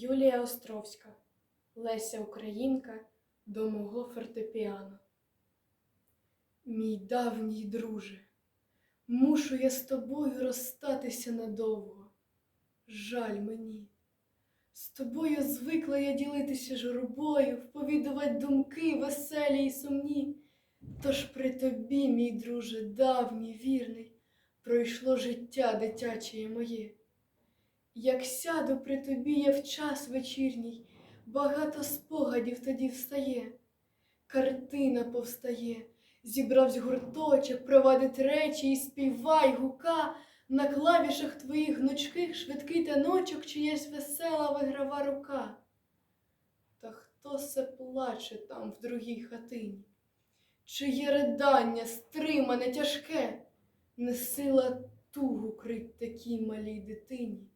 Юлія Островська, Леся Українка до мого фортепіано. Мій давній друже, мушу я з тобою розстатися надовго. Жаль мені. З тобою звикла я ділитися журбою, вповідувати думки веселі й сумні. Тож при тобі, мій друже, давній, вірний, пройшло життя дитяче моє. Як сяду при тобі я в час вечірній, багато спогадів тоді встає, картина повстає, зібравсь гурточок, провадить речі і співай гука, на клавішах твоїх гнучких швидкий таночок, чиясь весела виграва рука. Та хто се плаче там в другій хатині? Чиє ридання стримане тяжке, не сила тугу крить такій малій дитині,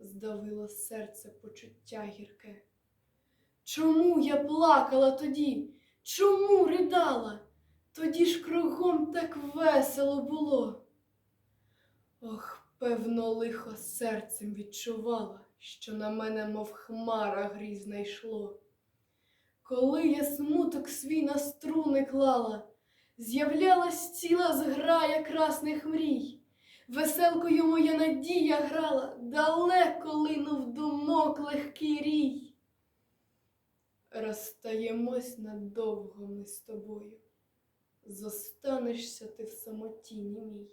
здавило серце почуття гірке. Чому я плакала тоді? Чому ридала? Тоді ж кругом так весело було. Ох, певно, лихо серцем відчувала, що на мене, мов хмара грізна йшло. Коли я смуток свій на струни клала, з'являлась ціла зграя красних мрій. Веселкою моя надія грала, далеко линув думок легкий рій. Розстаємось надовго ми з тобою, зостанешся ти в самоті німій,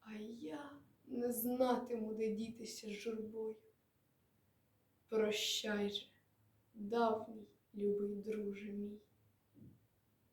а я не знатиму, де дітися з журбою. Прощай же, давній любий друже мій.